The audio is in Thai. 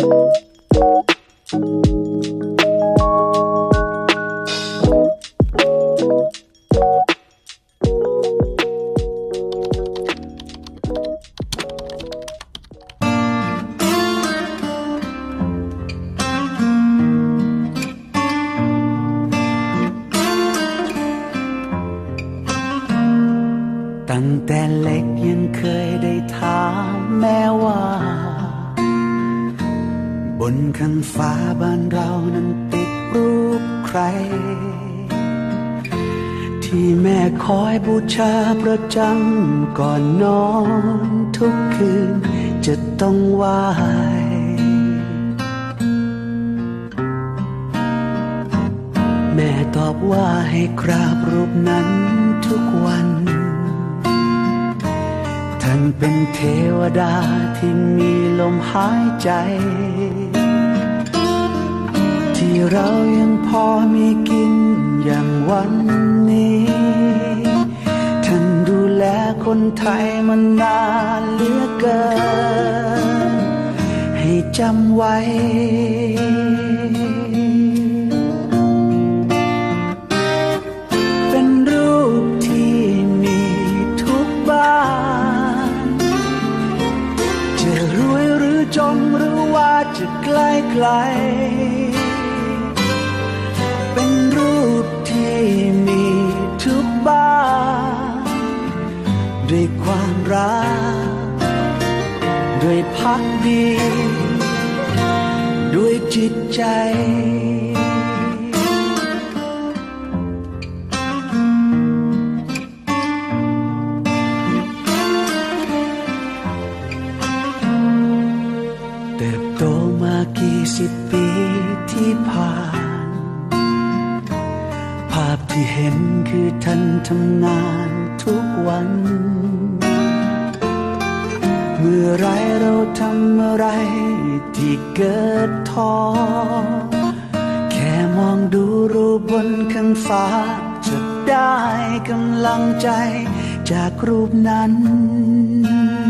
ตั้งแต่เล็กยังเคยได้ถามแม่ว่า บนขันฟ้าบ้านเรานั้นติดรูปใคร ที่แม่คอยบูชาประจำก่อนนอนทุกคืนจะต้องไหวแม่ตอบว่าให้กราบรูปนั้นทุกวันท่านเป็นเทวดาที่มี ลมหายใจ ที่เรายังพอมีกินอย่างวันนี้ ท่านดูแลคนไทยมานานเหลือเกิน ให้จำไว้ จมหรือว่าจะไกลไกล เป็นรูปที่มีทุกบ้านด้วยความรัก ด้วยพักดี ด้วยจิตใจ กี่สิบปีที่ผ่าน ภาพที่เห็นคือท่านทำงานทุกวัน เมื่อไรเราทำอะไรที่เกิดท้อ แค่มองดูรูปบนข้างฟ้า จะได้กำลังใจจากรูปนั้นเป็น